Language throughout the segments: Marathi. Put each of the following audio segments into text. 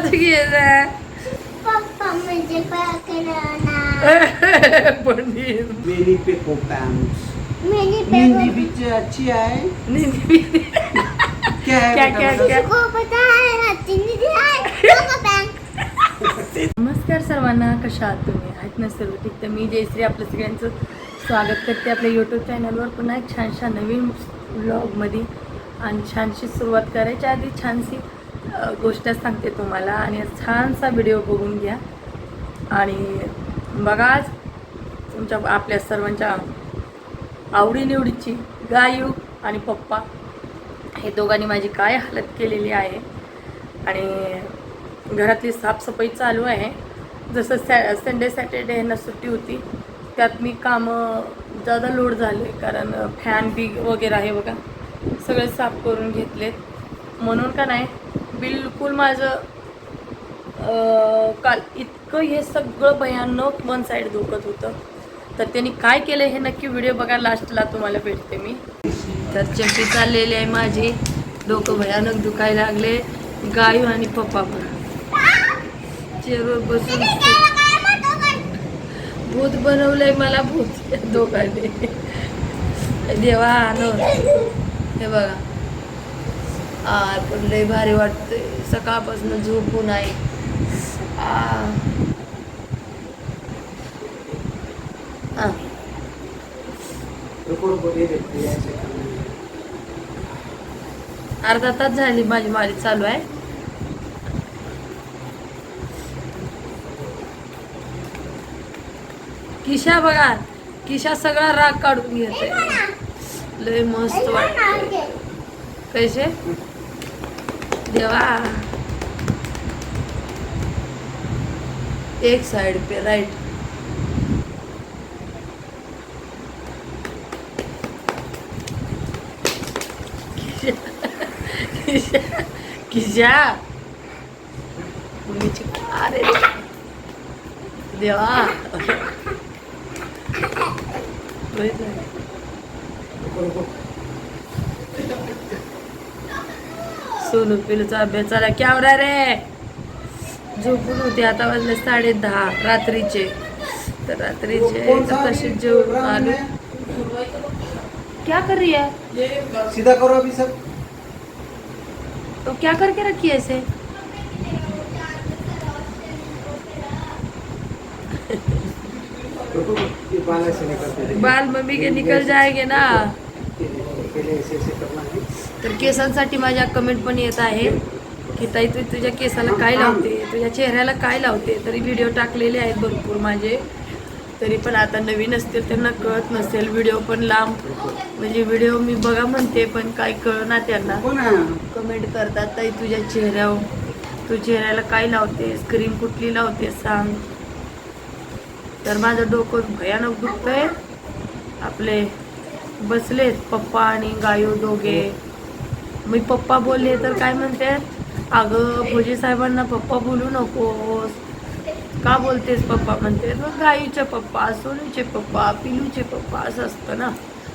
मेरी पे को पैम्स मेरी मेहंदी भी अच्छी है क्या है क्या, बेटा क्या, बता? क्या? को पता है हाती निधी आहे लोक बँक नमस्कार सर्वांना कशा आहात तुम्ही? आहेत ना सर्व ठीक? तर मी जयश्री आपलं सगळ्यांचं स्वागत करते आपल्या यूट्यूब चॅनलवर पुन्हा एक छानशा नवीन व्लॉगमध्ये आणि छानशी सुरुवात करायच्या आधी छानशी गोष्ट सांगते तुम्हाला आणि छानसा व्हिडिओ बघून घ्या. आणि बघा आज तुमच्या आपल्या सर्वांच्या आवडीनिवडीची गायू आणि पप्पा हे दोघांनी माझी काय हालत केलेली आहे. आणि घरातली साफसफाई चालू आहे. जसं सॅ संडे सॅटर्डे यांना सुट्टी होती. त्यात मी कामं जादा लोड झाले कारण फॅन बी वगैरे आहे बघा. सगळे साफ करून घेतलेत. म्हणून का नाही बिलकुल माझं काल इतकं हे सगळं भयानक वन साईड दुखत होतं. तर त्यांनी काय केलं हे नक्की व्हिडिओ बघा लास्टला तुम्हाला भेटते मी. तर चपी चाललेली आहे माझी. डोकं भयानक दुखायला लागले. गायू आणि पप्पा पण. चेअरवर बसून भूत बनवलंय मला भूत दोघांनी. देवा आलो हे बघा. पण लय भारी वाटतंय. सकाळपासून झोपून आहे. अर्धा तास झाली माझी मारी चालू आहे. किशा बघा. किशा सगळा राग काढून घेते लय मस्त वाटत कैसे देवा एक साइड पे राइट किशा किशा मुलीची अरे देवा. बघितलं? सोनू पिलूचा अभ्यास झाला. केवढा रे? झोपून होते. आता वाजले साडे दहा. रात्रीचे. तर रात्रीचे कौन सा तर तशीच जेवून प्रोग्राम आलो? क्या कर रही है? सीधा करो अभी सब. तो क्या करके रखी है ऐसे. बाल मम्मी के निकल जाएंगे ना। ऐसे करना है तर केसांसाठी माझ्या कमेंट पण येत आहे की ताई तू तुझ्या केसाला काय लावते? तुझ्या चेहऱ्याला काय लावते? तरी व्हिडिओ टाकलेले आहेत भरपूर माझे. तरी पण आता नवीन असतील त्यांना कळत नसेल. व्हिडिओ पण लांब. म्हणजे व्हिडिओ मी बघा म्हणते पण काय कळना त्यांना. रुको ना. कमेंट करतात ताई तुझ्या चेहऱ्यावर तू चेहऱ्याला काय लावतेस क्रीम कुठली लावतेस सांग. तर माझं डोकं भयानक दुखतंय. आपले बसलेत पप्पा आणि गायू दोघे. मी पप्पा बोलले तर काय म्हणते? अगं भोजी साहेबांना पप्पा बोलू नकोस. का बोलतेस पप्पा? म्हणते मग गायूचे पप्पा सोनूचे पप्पा पिलूचे पप्पा असं असतं ना.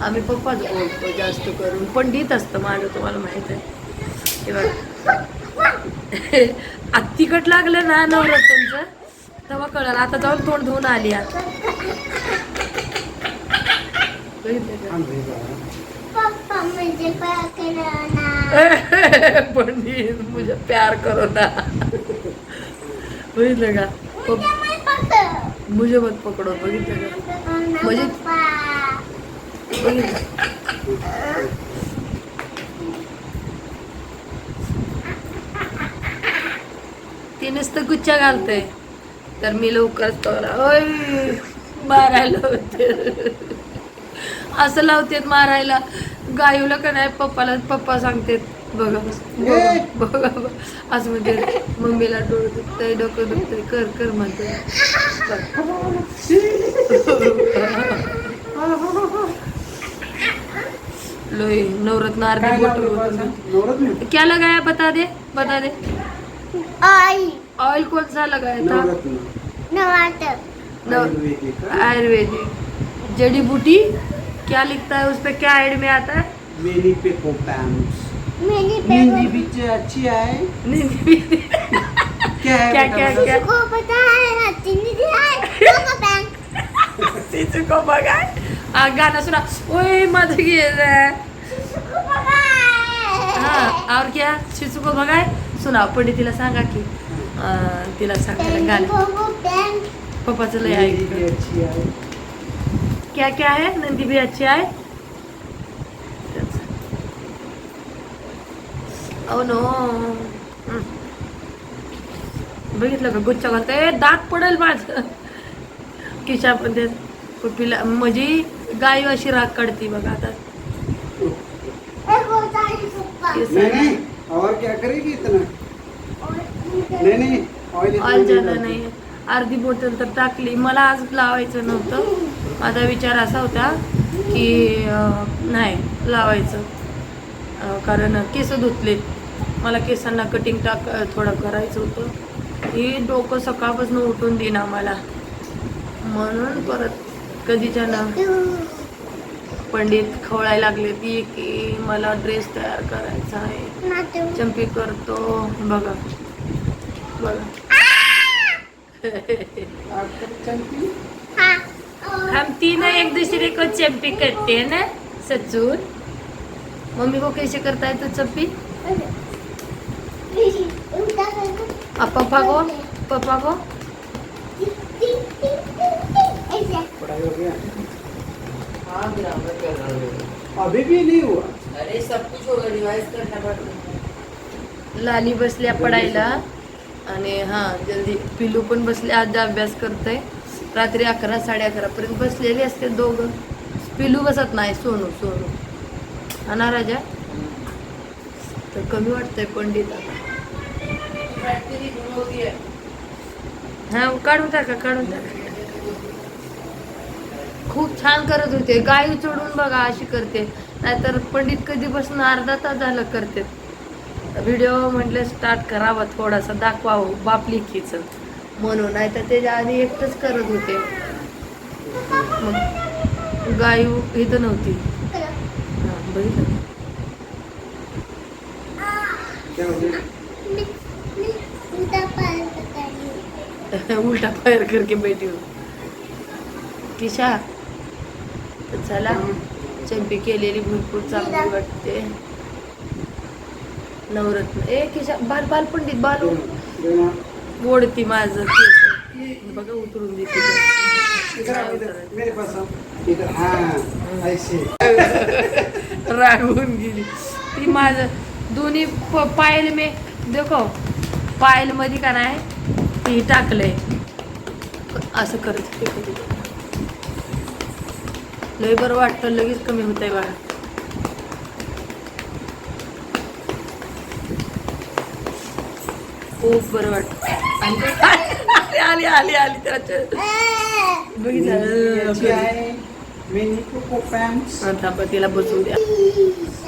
आम्ही पप्पाच बोलतो जास्त करून. पंडित असतं माझं तुम्हाला माहीत आहे. तेव्हा तिकट लागलं ना नवरात्रांचं तेव्हा कळलं. आता जाऊन तोंड धुवून आली आता बघितलं का? हम भेज रहे हैं. पप्पा म्हणजे पकडणार पंडित मुझे प्यार करो ना बघितलं का? मुझे मत पकडो बघितलं का? म्हणजे- बघितलं ते नुसतं गुच्छा घालतंय. तर मी लवकरच ओय मारायला होते. असं लावतेत मारायला. गायूला का नाही पप्पाला पप्पा सांगतेत बघा बघा बघा. असं म्हणते मम्मीला डोळं दुखतंय डोकं दुखतंय कर कर म्हणते लोई नवरत्न अर्धी? नवरत्न क्या लगाया बता दे बता दे. आई. ऑयल कौन सा लगाया था? आयुर्वेदिक. जड़ी बूटी क्या लिखता है? उस पर क्या एड में आता है? मेरी पे को पैम्स मेरी मेहंदी पेपर भी अच्छी है नहीं, नहीं, क्या है क्या क्या? क्या? को पता है दिया है पापा बैंक शिशु को बघाय आ, गाणं सुना। ओय माझं गेलं को पता है। हा और क्या? शिशु को बघाय सुना पंडितीला सांगा की। अं, तिला सांगा गाणं को पप्पाचं लय मेरी ऐक भी अच्छी है क्या क्या है? नंदी भी अच्छी आहे ओ नो बघितलं का? गुच्चा घालतोय. दात पडेल माझ. किशा पण ते कुठीला म्हणजे गाय अशी राग काढती बघा आता. है और क्या करेगी इतना? ऑइल नाही. अर्धी बॉटल तर टाकली. मला आज लावायचं नव्हतं. माझा विचार असा होता की नाही लावायचं. कारण केस धुतले मला केसांना कटिंग टाक थोडं करायचं होतं. ही डोकं सकाळपासून उठून देईन आम्हाला म्हणून परत कधीच्या ना पंडित खवळायला लागले ती की मला ड्रेस तयार करायचा आहे. चंपी करतो. बघा. बघा. चंपी? हम तीनों एक दूसरे को चंपी करते हैं ना सचून मम्मी को कैसे करता है तो चंपी? अब पापा को पापा को। पढ़ाई अभी भी नहीं हुआ। अरे सब कुछ होगा रिवाइज करना पड़ता लाली बसल्या पडायला आणि हा जल्दी पिलू पण बसले आज अभ्यास करतोय. रात्री अकरा साडे अकरापर्यंत बसलेले असते दोघं. पिलू बसत नाही सोनू सोनू. हा ना राजा? तर कमी वाटतंय पंडित. हा काढून टाका काढून टाका. खूप छान करत होते. गाई चढून बघा अशी करते. नाहीतर पंडित कधीपासून अर्धा तास झालं करते. व्हिडिओ म्हटलं स्टार्ट करावा थोडासा दाखवावं बापली खिचं म्हणून. नाही तर त्याच्या आधी एकटंच करत होते. मग गाई इथं नव्हती. हा, बघितलं गया उल्टा पैर करके बैठी हूँ किशा तर चला. चंपी केलेली भरपूर चांगली वाटते. नवरत्न. ए किशा बाल बाल. पंडित बाल ओढती माझं. बघा उतरून देते. हाँ रागवून गेली. ती माझं दोन्ही पायल मे देखो पायलमध्ये का नाही ती टाकलंय. असं करत होते. लय बरं वाटतं लगेच कमी होतंय बघा खूप बरं वाटतं आली आली आली त्याच्या तिला बसवू द्या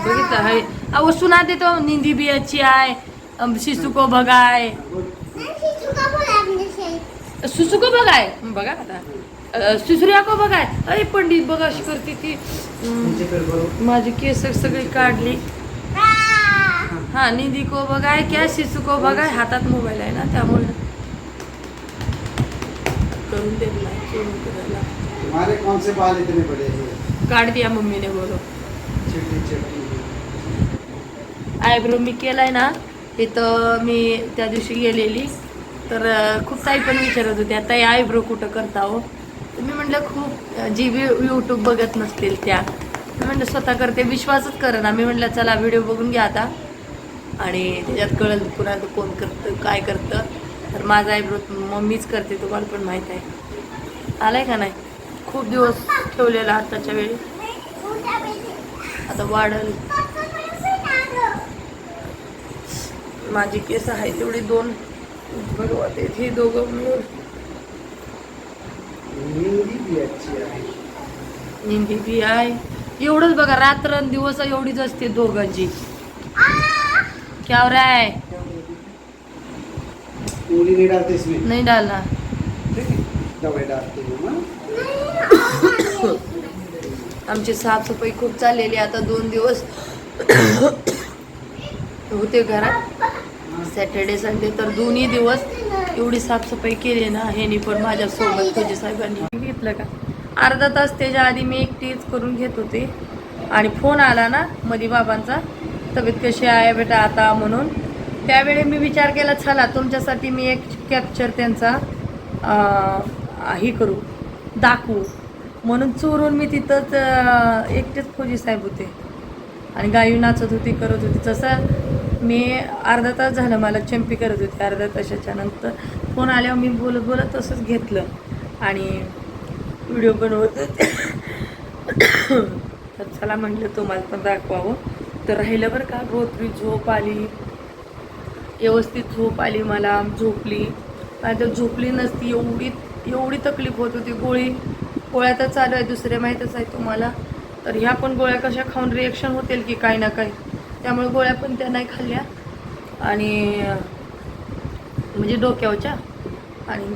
बघितलं हाय अहो सुना देतो निंदी बी अच्छी आहे. अम, शिसू को बघाय नहीं शिशु का बोला आपने से सुसू को बघाय बघा आता. सुसऱ्या को बघाय अरे पंडित बघा अशी करते ती. माझी केस सगळी काढली. हा निधी को बघाय क्या शिशू को बघाय हातात मोबाईल आहे ना त्यामुळे. करून देत नाही सोडून करायला. तुम्हारे कौन से बाल इतने बड़े हैं? काढ दिया मम्मीने बोलो. आयब्रो मी केलाय ना तिथं मी त्या दिवशी गेलेली. तर खूप ताई पण विचारत होत्या ताई आयब्रो कुठं करता हो? मी म्हटलं खूप जी यूट्यूब बघत नसतील त्या. मी म्हटलं स्वतः करते विश्वासच कर ना मी म्हटलं चला व्हिडिओ बघून घ्या आता. आणि त्याच्यात कळलं पुन्हा कोण करतं काय करतं. तर माझा आयब्रो मम्मीच करते तुम्हाला पण माहीत आहे. आलाय का नाही? खूप दिवस ठेवलेला आताच्या वेळी. आता वाढल. माझी केस आहे तेवढी दोन. आहेत ही दोघं मिळून. निंदी बी आहे. एवढंच बघा रात्र दिवस एवढीच असते दोघांची. क्या हो रहा है? उंगली नहीं डालते इसमें। नाही डालना। ठीक दवाई डालते? आमची साफसफाई खूप चाललेली आता दोन दिवस. होते घरात. सॅटर्डे संडे तर दोन्ही दिवस एवढी साफसफाई केली ना ह्यानी पण माझ्यासोबत तुझ्या साहेबांनी. घेतलं का? अर्धा तास त्याच्या आधी मी एकटीच करून घेत होते. आणि फोन आला ना मधी बाबांचा. तब्येत कशी आहे बेटा आता म्हणून? त्यावेळी मी विचार केला चला तुमच्यासाठी मी एक कॅप्चर त्यांचा हे करू दाखवू. म्हणून चोरून मी तिथंच एकटेच फौजी साहेब होते. आणि गायू नाचत होती करत होती. तसं मी अर्धा तास झालं मला चंपी करत होती अर्धा तासाच्या नंतर. फोन आल्यावर मी बोलत बोलत तसंच घेतलं. आणि व्हिडिओ बनवत तर चला म्हटलं तुम्हाला पण दाखवावं. तर राहिलं बरं का रोत्री झोप आली. व्यवस्थित झोप आली मला झोपली. नाही तर झोपली नसती एवढी एवढी तकलीफ होत होती. गोळी गोळ्या तर चालू आहे दुसऱ्या माहीतच आहे तुम्हाला. तर ह्या पण गोळ्या कशा खाऊन रिएक्शन होतील की काही ना काही. त्यामुळे गोळ्या पण त्या नाही खाल्ल्या. आणि म्हणजे डोक्यावरच्या. आणि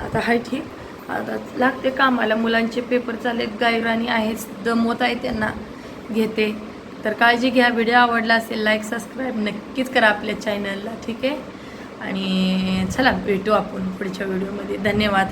आता हाय ठीक. आता लागते कामाला. मुलांचे पेपर चालेत गायराणी आहेच. दमवत आहे त्यांना. घेते. तर काळजी घ्या व्हिडिओ आवडला असेल लाईक सबस्क्राईब नक्कीच करा आपल्या चॅनलला ठीक आहे? आणि चला भेटू आपण पुढच्या व्हिडिओमध्ये धन्यवाद.